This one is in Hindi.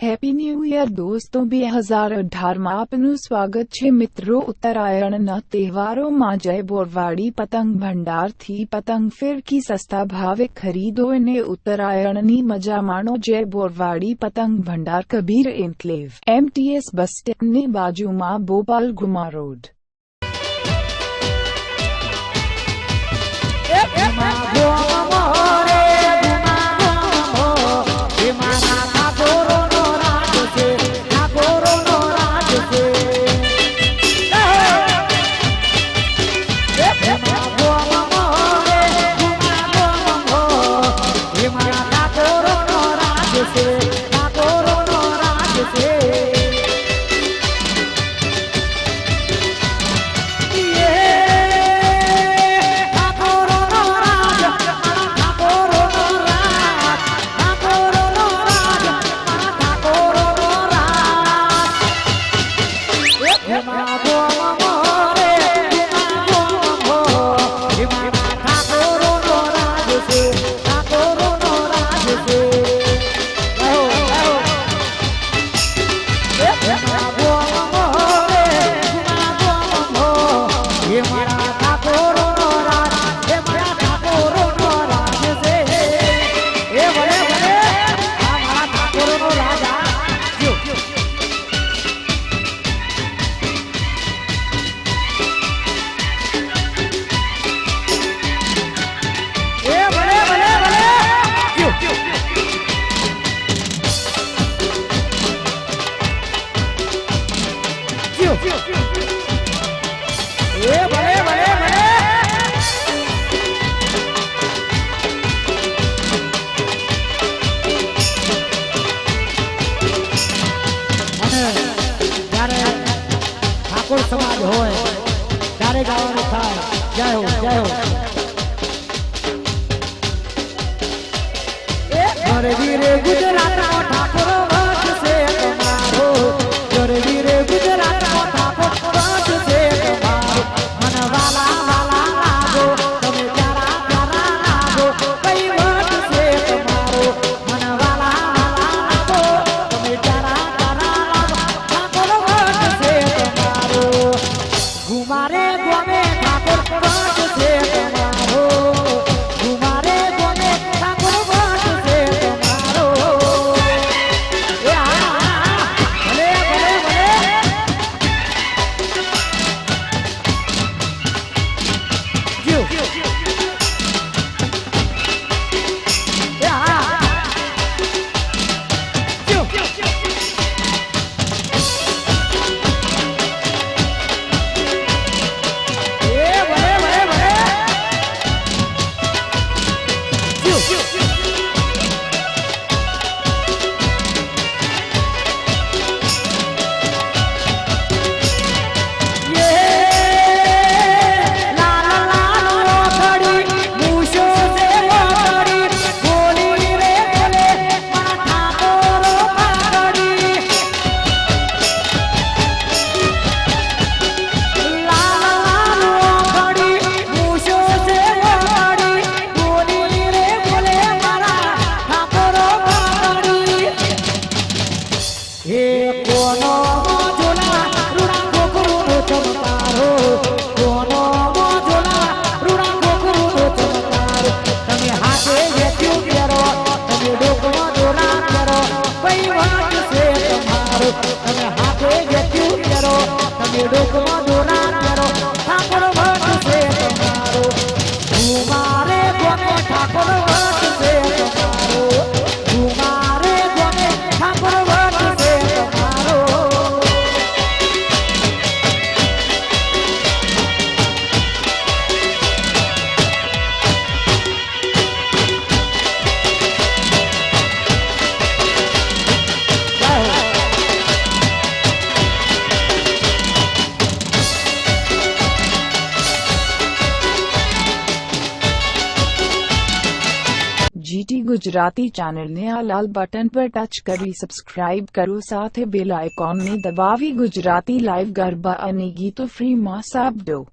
હેપી ન્યૂ યર દોસ્તો બે હજાર અઢારમાં આપનું સ્વાગત છે મિત્રો ઉત્તરાયણના તહેવારોમાં જય બોરવાડી પતંગ ભંડારથી પતંગ ફિરકી સસ્તા ભાવે ખરીદો અને ઉત્તરાયણની મજા માણો જય બોરવાડી પતંગ ભંડાર કબીર એન્કલેવ એમટીએસ બસ સ્ટેન્ડની બાજુમાં ભોપાલ ગુમા રોડ 差不。ભલે ભલે ભલે. હોય ત્યારે ગાવાનું થાય. જય ગુજરાત મારે ગમે ઠાકોર કરવા गुजराती चैनल ने आ लाल बटन पर टच करी सब्सक्राइब करो। साथ बेल आइकॉन ने दबावी गुजराती लाइव गरबा अने गीतो फ्री मास आप दो।